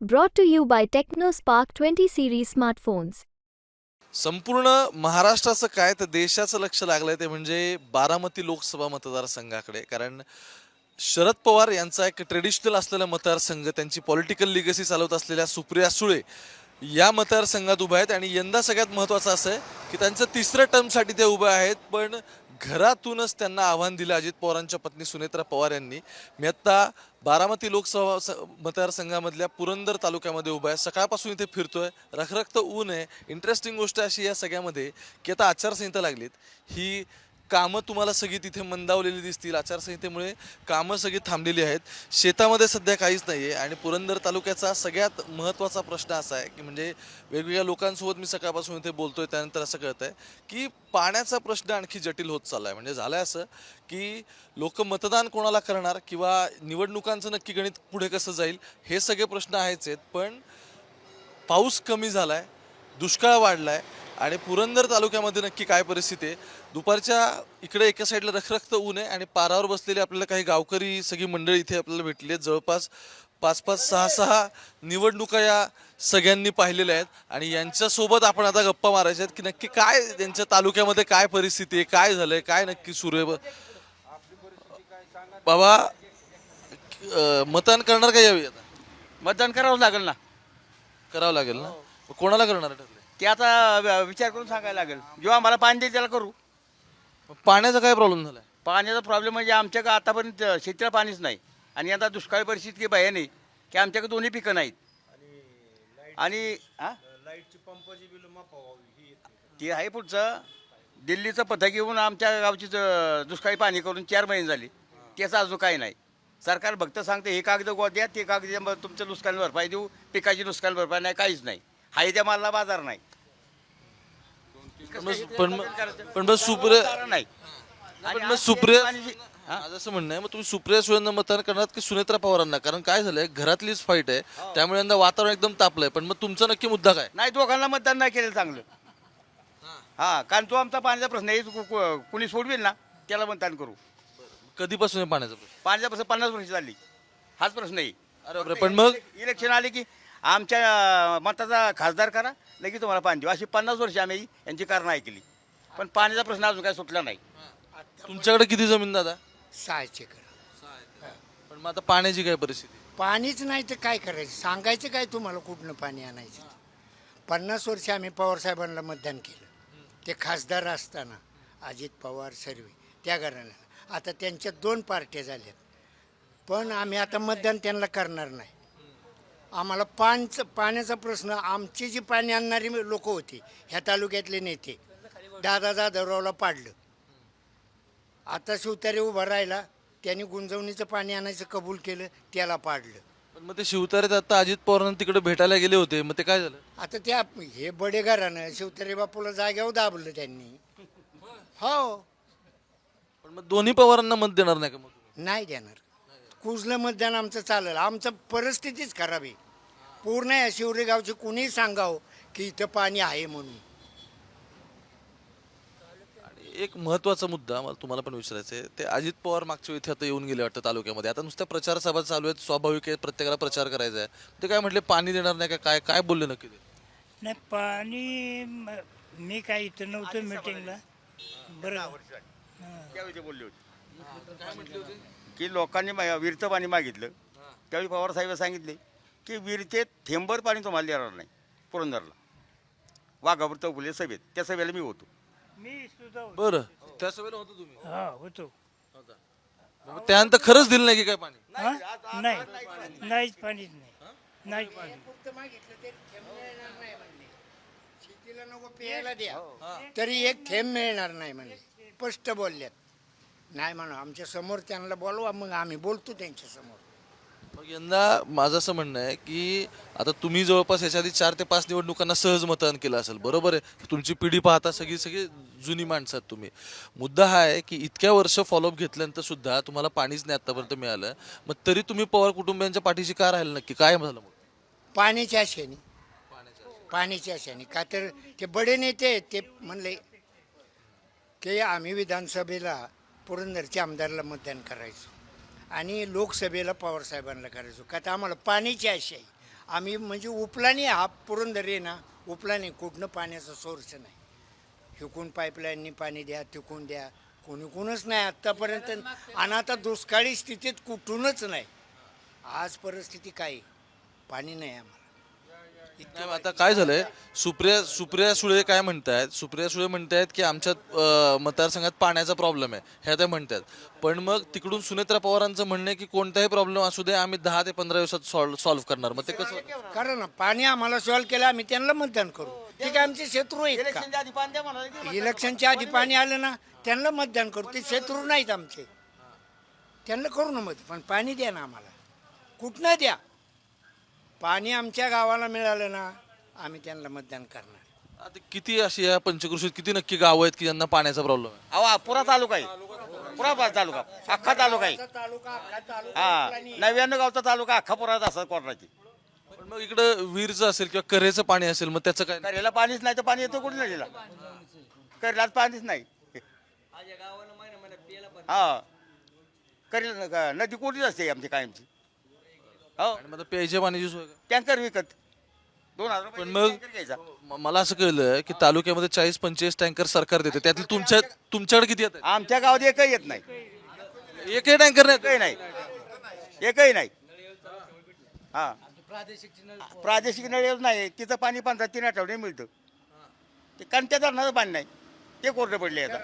Brought to you you by TechnoSpark 20 series smartphones. संपूर्ण महाराष्ट्राचं काय तर देशाचं लक्ष लागलंय ते म्हणजे बारामती लोकसभा मतदारसंघाकडे. कारण शरद पवार यांचा एक ट्रेडिशनल असलेला मतदारसंघ त्यांची पॉलिटिकल लिगसी चालवत असलेल्या सुप्रिया सुळे या मतदारसंघात उभ्या आहेत. आणि यंदा सगळ्यात महत्त्वाचं असं आहे की त्यांचं तिसऱ्या टर्मसाठी ते उभे आहेत. पण घरातूनच त्यांना आव्हान दिलं अजित पवारांच्या पत्नी सुनेत्रा पवार यांनी. मी आत्ता बारामती लोकसभा स- मतदारसंघामधल्या पुरंदर तालुक्यामध्ये उभा आहे. सकाळपासून इथे फिरतोय. रखरखत ऊन आहे. इंटरेस्टिंग गोष्ट अशी या सगळ्यामध्ये की आता आचारसंहिता लागलीत. ही कामं तुम्हाला सगळी तिथे मंदावलेली दिसतील. आचारसंहितेमुळे कामं सगळी थांबलेली आहेत. शेतामध्ये सध्या काहीच नाही आहे आणि पुरंदर तालुक्याचा सगळ्यात महत्त्वाचा प्रश्न असा आहे की म्हणजे वेगवेगळ्या लोकांसोबत मी सकाळपासून इथे बोलतो आहे त्यानंतर असं कळत आहे की पाण्याचा प्रश्न आणखी जटिल होत चालला आहे म्हणजे झालं आहे असं की लोक मतदान कोणाला करणार किंवा निवडणुकांचं नक्की गणित पुढे कसं जाईल हे सगळे प्रश्न आहेच आहेत. पण पाऊस कमी झाला आहे दुष्काळ वाढला आहे आणि पुरंदर तालुक्यामध्ये नक्की काय परिस्थिती आहे? दुपारच्या इकडे एका साईडला रखरखत ऊन आहे आणि पारावर बसलेले आपल्याला काही गावकरी सगळी मंडळी इथे आपल्याला भेटली आहेत. जवळपास पाच पाच सहा सहा निवडणुका या सगळ्यांनी पाहिलेल्या आहेत. आणि यांच्यासोबत आपण आता गप्पा मारायच्या आहेत की नक्की काय त्यांच्या तालुक्यामध्ये काय परिस्थिती आहे काय झालंय काय नक्की सुरू आहे? बाबा अं, मतदान करणार का यावेळी आता? मतदान करावं लागेल ना. करावं लागेल ना? कोणाला करणार ठरले ते आता व- विचार करून सांगायला लागेल. जेव्हा आम्हाला पाणी देईल त्याला करू. पाण्याचा काय प्रॉब्लेम झालाय? पाण्याचा प्रॉब्लेम म्हणजे आमच्याकडे आतापर्यंत शेतीला पाणीच नाही. आणि आता दुष्काळी परिस्थिती की भयान आहे की आमच्याकडे दोन्ही पिकं नाहीत. आणि हा? ते आहे पुढचं. दिल्लीचं पथक येऊन आमच्या गावची ज- दुष्काळी पाणी करून चार महिने झाले. त्याचं अजून काही नाही. सरकार भक्त सांगते हे कागद गोवा द्या ते कागद द्या, मग तुमचं नुकसान भरपाई देऊ पिकाची नुकसान भरपाई नाही काहीच नाही. हाय त्या मालला बाजार नाही. पण मग- पण मग- पण मग सुप्रिया नाही. पण मग सुप्रिया हा? असं म्हणणं आहे मग तुम्ही सुप्रिया सुळेंना मतदान करणार की सुनेत्रा पवारांना? कारण काय झालंय घरातलीच फाईट आहे. त्यामुळे यंदा वातावरण एकदम तापलंय. पण मग तुमचा नक्की मुद्दा काय? नाही दोघांना मतदान नाही केलेलं चांगलं. हा. कारण तो आमचा पाण्याचा प्रश्न आहे. कु- कु- कुणी सोडवेल ना त्याला मतदान करू. कधीपासून आहे पाण्याचा प्रश्न? पाण्याचा प्रश्न पन्नास वर्ष झाली. हाच प्रश्न आहे. अरे बापरे, पण मग? इलेक्शन आले की आमच्या मताचा खासदार करा लगेच तुम्हाला पाणी देऊ. अशी पन्नास वर्ष आम्ही यांची कारणं ऐकली. पण पाण्याचा प्रश्न अजून काय सुटला नाही. तुमच्याकडे किती जमीन दादा? सहाशे कर पण मग आता पाण्याची काय परिस्थिती? पाणीच नाही तर काय करायचं? सांगायचं काय तुम्हाला कुठनं पाणी आणायचं? ते? पन्नास वर्ष आम्ही पवार साहेबांना मतदान केलं. ते खासदार असताना अजित पवार सर्वे त्या घराण्याला. आता त्यांच्या दोन पार्ट्या झाल्यात. पण आम्ही आता मतदान त्यांना करणार नाही. आम्हाला पाणचं पाण्याचा प्रश्न आमची जी पाणी आणणारी लोक होती ह्या तालुक्यातले नेते दादा जाधवरावला पाडलं. आता शिवतारे उभा राहिला त्यांनी गुंजवणीचं पाणी आणायचं कबूल केलं त्याला पाडलं. पण मग ते शिवतारेत आता अजित पवारांना तिकडे भेटायला गेले होते मग ते काय झालं? आता त्या हे बडे घरानं शिवतारे बापूला जाग्यावर दाबलं त्यांनी. हो. पण मग दोन्ही पवारांना मत देणार नाही का मग? नाही देणार. कुजलं मतदान आमचं चालेल. आमचं परिस्थितीच खराब आहे. पूर्ण या शिवरे गावचे कुणीही सांगावं की इथं पाणी आहे म्हणून. आणि एक महत्त्वाचा मुद्दा मला तुम्हाला पण विचारायचं आहे. ते अजित पवार मागच्या इथे आता येऊन गेले वाटतं तालुक्यामध्ये. आता नुसत्या प्रचार सभा चालू आहेत. स्वाभाविक आहे प्रत्येकाला प्रचार करायचा आहे. ते काय म्हटले पाणी देणार नाही का? काय काय बोलले नक्की ते? नाही पाणी म- मी काय इथं नव्हतं मिटिंगला बरं. ते बोलले होते? की लोकांनी मा- विहिरीचं पाणी मागितलं. त्यावेळी पवार साहेब सांगितले की विहिरीचे थेंबर पाणी तुम्हाला देणार नाही पुरंदरला. वाघापूर चौफुले सभेत त्या सभेला मी होतो. मी सुद्धा होतो. बरं. त्या सभेला होतो तुम्ही? हा होतो. मग त्यानंतर खरंच दिलं नाही की काय पाणी? हा? नाही. नाहीच पाणीच नाही. पाणी शेतीला नको प्यायला द्या. तरी एक थेंब मिळणार नाही म्हणजे स्पष्ट बोलल्यात नाही म्हणा आमच्यासमोर त्यांना बोलवा मग आम्ही बोलतो त्यांच्यासमोर. मग यंदा माझं असं म्हणणं आहे की आता तुम्ही जवळपास याच्या आधी चार ते पाच निवडणुकांना सहज मतदान केलं असेल बरोबर आहे? तुमची पिढी पाहता सगळी सगळी जुनी माणसं आहेत तुम्ही. मुद्दा हा आहे की इतक्या वर्ष फॉलोअप घेतल्यानंतर सुद्धा तुम्हाला पाणीच नाही आतापर्यंत मिळालं. मग तरी तुम्ही पवार कुटुंबियांच्या पाठीशी का राहिलं नक्की? काय झालं मग? पाण्याच्या आशेने. पाण्याच्या आशेने. का तर ते बडे नेते आहेत, ते म्हणले की आम्ही विधानसभेला पुरंदरच्या आमदारला मतदान करायचो. आणि लोकसभेला पवार साहेबांना करायचो. का तर आम्हाला पाण्याची आशा आहे. आम्ही म्हणजे उपलानी हा पुरंदर आहे ना उपलानी कुठनं पाण्याचा सोर्स नाही. हिकून पाईपलाईननी पाणी द्या तिकून द्या. कोणी कोणच नाही आत्तापर्यंत आणि आता दुष्काळी स्थितीत कुठूनच नाही. आज परिस्थिती काय? पाणी नाही आम्हाला. नाही, आता काय झालंय? सुप्रिया सुप्रिया सुळे काय म्हणतायत? सुप्रिया सुळे म्हणतायत की आमच्या मतदारसंघात पाण्याचा प्रॉब्लेम आहे. ह्या त्या म्हणतात पण मग तिकडून सुनेत्रा पवारांचं म्हणणं आहे की कोणताही प्रॉब्लेम असू दे आम्ही दहा ते पंधरा दिवसात सॉल्व्ह करणार. मग ते कसं कारण ना पाणी आम्हाला सॉल्व केलं आम्ही त्यांना मतदान करू. ते काय आमचे शत्रू आहेत का? इलेक्शनच्या आधी पाणी आलं ना त्यांना मतदान करू. ते शत्रू नाहीत आमचे. त्यांना करू ना मत पण पाणी द्या ना आम्हाला. कुठनं द्या? पाणी आमच्या गावाला मिळालं ना आम्ही त्यांना मतदान करणार. आता किती अशी या पंचकृषीत किती नक्की गाव आहेत की ज्यांना पाण्याचा प्रॉब्लेम आहे? अहो हा पुरा तालुका आहे. पुरा तालुका. अख्खा तालुका आहे. हा नव्याण्णव गावचा तालुका अख्खा पुरात असा कोर्टाची पण मग इकडं विहीरचं असेल किंवा कऱ्याचं पाणी असेल मग त्याचं काय? करेला पाणीच नाही तर पाणी येतं कुठे नदीला करेलाच पाणीच नाही. हा. करेला नदी कुठेच असते आमची कायमची. हो. आणि मग आता प्यायच्या पाण्याची सोय? टँकर विकत. दोन हजार पण मग टँकर घ्यायचा. म- मला असं कळलं की तालुक्यामध्ये चाळीस पंचेचाळीस टँकर सरकार देते. त्यातले तुमच्या तुमच्याकडे किती येत आमच्या गावात एकही येत नाही. एकही टँकर नाही एकही नाही. एकही नाही. हा. प्रादेशिक नळ योजना नाही. तिथं पाणी पंधरा तीन आठवडे मिळतं. ते कंट्या धरणाचं पाणी नाही. ते कोरडे पडले आता.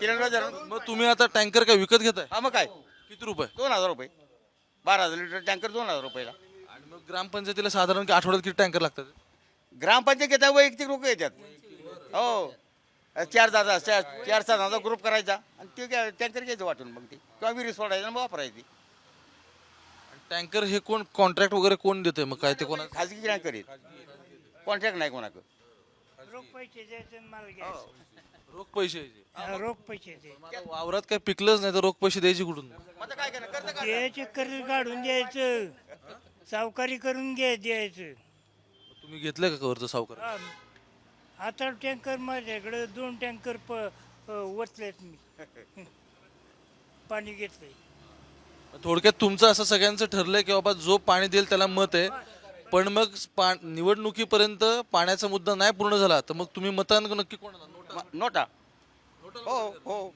किरण धरण मग तुम्ही आता टँकर काय विकत घेताय? हा मग काय? किती रुपये? दोन हजार रुपये. बारा हजार लिटर टँकर दोन हजार रुपयाला. आणि मग ग्रामपंचायतीला साधारण की आठवड्यात किती टँकर लागतात? ग्रामपंचायत वैयक्तिक लोक येतात. हो. चार दादा चार चार सहा ग्रुप करायचा आणि ते काय टँकर घ्यायचं वाटून मग ते. किंवा विहिरी सोडायचं आणि मग वापरायची. टँकर हे कोण कॉन्ट्रॅक्ट वगैरे कोण देते मग काय ते कोणा खाजगी टँकर आहेत. कॉन्ट्रॅक्ट नाही कोणाकडं रोख पैसे द्यायचे आणि माल घ्यायचा. रोख पैसे. हा, रोख पैसे द्यायचे. मग आता वावरात काय पिकलंच नाही तर रोख पैसे द्यायचे कुठून? आता काय करणार? कर्ज काढ. द्यायचे कर्ज काढून द्यायचं. सावकारी करून घ्या द्यायचं. तुम्ही घेतलं का कवरचं सावकार? हा. आता टँकर माझ्याकडे दोन टँकर प अ, मी. पाणी घेतलंय. थोडक्यात तुमचं असं सगळ्यांचं ठरलंय की बाबा जो पाणी देईल त्याला मत आहे. पण मग पा निवडणुकीपर्यंत पाण्याचा मुद्दा नाही पूर्ण झाला तर मग तुम्ही मतदान नक्की कोणाला? नोटा. नोटा. हो हो.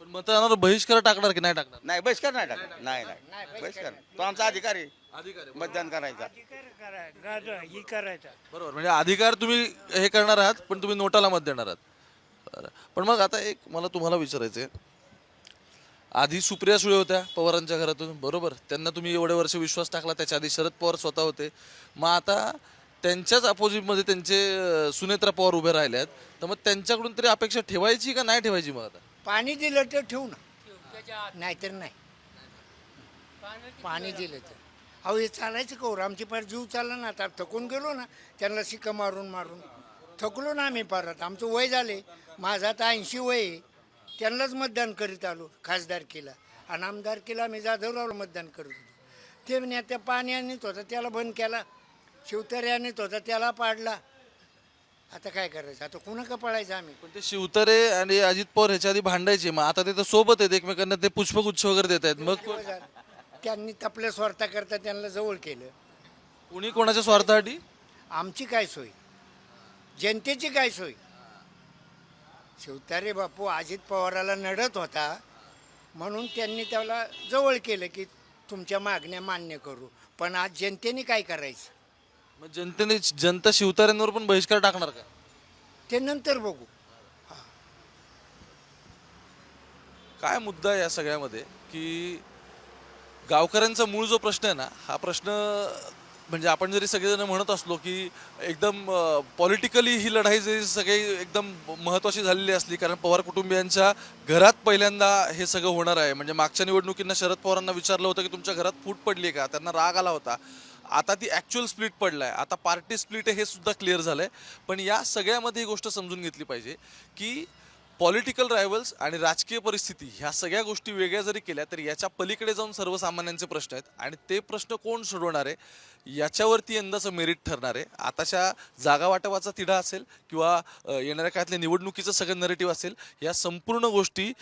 पण मतदानावर बहिष्कार टाकणार की नाही टाकणार? नाही बहिष्कार नाही टाकणार. नाही नाही बहिष्कार तो आमचा अधिकार आहे अधिकार मतदान करायचा. ही करायचा. बरोबर. म्हणजे अधिकार तुम्ही हे करणार आहात पण तुम्ही नोटाला मत देणार आहात. बरं. पण मग आता एक मला तुम्हाला विचारायचं आहे आधी सुप्रिया सुळे होत्या पवारांच्या घरातून बरोबर. त्यांना तुम्ही एवढे वर्ष विश्वास टाकला त्याच्या आधी शरद पवार स्वतः होते. मग आता त्यांच्याच अपोजिटमध्ये त्यांचे सुनेत्रा पवार उभे राहिले आहेत तर मग त्यांच्याकडून तरी अपेक्षा ठेवायची का नाही ठेवायची मग आता? पाणी दिलं तर ठेवू ना. नाहीतर नाही. पाणी दिलं तर. अहो हे चालायचं कौर हो? आमची पार जीव चालला ना आता थकून गेलो ना त्यांना शिक्का मारून मारून. थकलो ना आम्ही परत. आमचं वय झाले. माझं आता ऐंशी वय आहे. त्यांनाच मतदान करीत आलो खासदार केला. आणि आमदार केला आम्ही जाधवरावला मतदान करत होतो. ते म्हणे त्या पाणी आणत होता त्याला बंद केला. शिवतरे आणत होता त्याला पाडला. आता काय करायचं? आता कुणा का पळायचं आम्ही? पण ते शिवतरे आणि अजित पवार ह्याच्या आधी भांडायचे. मग आता ते तर सोबत आहेत एकमेकांना ते पुष्पगुच्छ वगैरे देत आहेत. मग कोण- त्यांनी तपल्या स्वार्थाकरता त्यांना जवळ केलं. कुणी कोणाच्या स्वार्थासाठी? आमची काय सोय? जनतेची काय सोय? शिवतारे बापू अजित पवाराला नडत होता. म्हणून त्यांनी त्याला जवळ केलं की तुमच्या मागण्या मान्य करू. पण आज जनतेने काय करायचं? मग जनतेने जनता शिवतार्यांवर पण बहिष्कार टाकणार का? ते नंतर बघू. काय मुद्दा आहे या सगळ्यामध्ये की गावकऱ्यांचा मूळ जो प्रश्न आहे ना हा प्रश्न म्हणजे आपण जरी सगळेजण म्हणत असलो की एकदम पॉलिटिकली ही लढाई जरी सगळी एकदम महत्त्वाची झालेली असली कारण पवार कुटुंबियांच्या घरात पहिल्यांदा हे सगळं होणार आहे. म्हणजे मागच्या निवडणुकींना शरद पवारांना विचारलं होतं की तुमच्या घरात फूट पडली आहे का? त्यांना राग आला होता. आता ती ॲक्च्युअल स्प्लिट पडलाय. आता पार्टी स्प्लिट आहे हे सुद्धा क्लिअर झालं आहे पण या सगळ्यामध्ये ही गोष्ट समजून घेतली पाहिजे की पॉलिटिकल रायव्हल्स आणि राजकीय परिस्थिती ह्या सगळ्या गोष्टी वेगळ्या जरी केल्या तरी याच्या पलीकडे जाऊन सर्वसामान्यांचे प्रश्न आहेत. आणि ते प्रश्न कोण सोडवणार आहे याच्यावरती यंदाचं मेरिट ठरणार आहे. आताच्या जागा वाटपाचा तिढा असेल किंवा येणाऱ्या काळातल्या निवडणुकीचं सगळं नरेटिव्ह असेल या संपूर्ण गोष्टी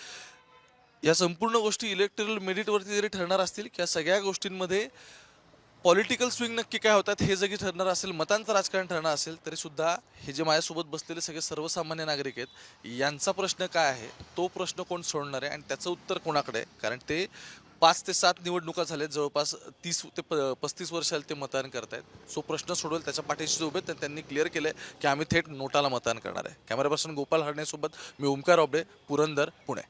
या संपूर्ण गोष्टी इलेक्ट्रिकल मेरिटवरती जरी ठरणार असतील किंवा या सगळ्या गोष्टींमध्ये पॉलिटिकल स्विंग नक्की काय होतात हे जगी ठरणार असेल मतांचं राजकारण ठरणार असेल तरी सुद्धा हे जे माझ्यासोबत बसलेले सगळे सर्वसामान्य नागरिक आहेत यांचा प्रश्न काय आहे? तो प्रश्न कोण सोडणार आहे? आणि त्याचं उत्तर कोणाकडे आहे? कारण ते पाच ते सात निवडणुका झाल्यात जवळपास तीस ते प पस्तीस वर्षाला ते मतदान करतायत. सो प्रश्न सोडवेल त्याच्या पाठीशी उभे तर त्यांनी क्लिअर केलं की आम्ही थेट नोटाला मतदान करणार आहे. कॅमेरा पर्सन गोपाल हरणेसोबत मी ओमकार ओबडे पुरंदर पुणे.